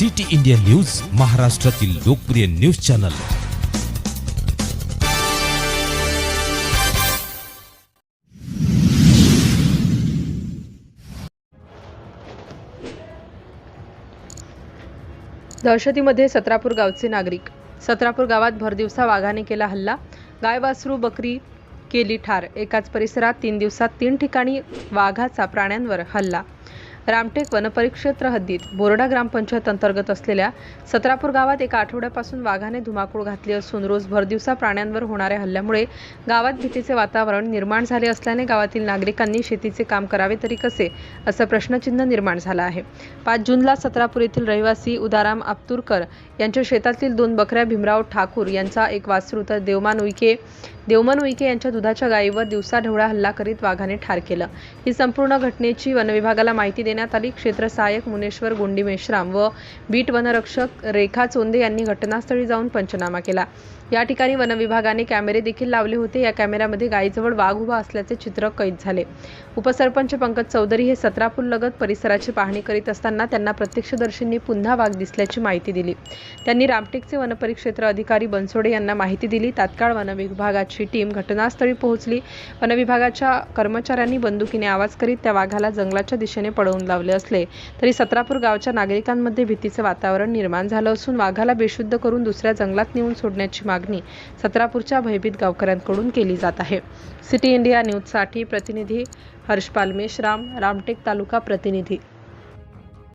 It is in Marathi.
सिटी इंडिया न्यूज महाराष्ट्रातील लोकप्रिय न्यूज चॅनल. दहशतीमध्ये सत्रापूर गावचे नागरिक. सत्रापूर गावात भरदिवसा वाघाने केला हल्ला. गाय वासरू बकरी केली ठार. एकाच परिसरात तीन दिवसात तीन ठिकाणी वाघाचा प्राण्यांवर हल्ला. रामटेक वनपरिक्षेत्र हद्दीत बोर्डा ग्रामपंचायत अंतर्गत असलेल्या सत्रापूर गावात एका आठवड्यापासून वाघाने धुमाकूळ घातली असून रोज भरदिवसा प्राण्यांवर होणाऱ्या हल्ल्यामुळे गावात भीतीचे वातावरण निर्माण झाले असल्याने गावातील नागरिकांनी शेतीचे काम करावे तरी कसे असं प्रश्नचिन्ह निर्माण झालं आहे. पाच जूनला सत्रापूर येथील रहिवासी उदाराम आपतुरकर यांच्या शेतातील दोन बकऱ्या भीमराव ठाकूर यांचा एक वासरू तर देवमान उईके देवमन उईके यांच्या दुधाच्या गायीवर दिवसाढवळा हल्ला करीत वाघाने ठार केलं. ही संपूर्ण घटनेची वनविभागाला माहिती देण्यात आली. क्षेत्र सहाय्यक मुनेश्वर गोंडी मेश्राम व बीट वनरक्षक रेखा चोंदे यांनी घटनास्थळी जाऊन पंचनामा केला. या ठिकाणी वनविभागाने कॅमेरे देखील लावले होते. या कॅमेऱ्यामध्ये गायीजवळ वाघ उभा असल्याचे चित्र कैद झाले. उपसरपंच पंकज चौधरी हे सत्रापूर लगत परिसराची पाहणी करीत असताना त्यांना प्रत्यक्षदर्शींनी पुन्हा वाघ दिसल्याची माहिती दिली. त्यांनी रामटेकचे वनपरिक्षेत्र अधिकारी बनसोडे यांना माहिती दिली. तात्काळ वनविभागाची टीम घटनास्थळी पोहोचली. वनविभागाच्या कर्मचाऱ्यांनी बंदुकीने आवाज करीत त्या वाघाला जंगलाच्या दिशेने पळवून लावले असले तरी सत्रापूर गावच्या नागरिकांमध्ये भीतीचं वातावरण निर्माण झालं असून वाघाला बेशुद्ध करून दुसऱ्या जंगलात नेऊन सोडण्याची मागणी सत्रापूरच्या भयभीत गावकऱ्यांकडून केली जात आहे. सिटी इंडिया न्यूजसाठी प्रतिनिधी हर्षपाल मेश्राम रामटेक तालुका प्रतिनिधी.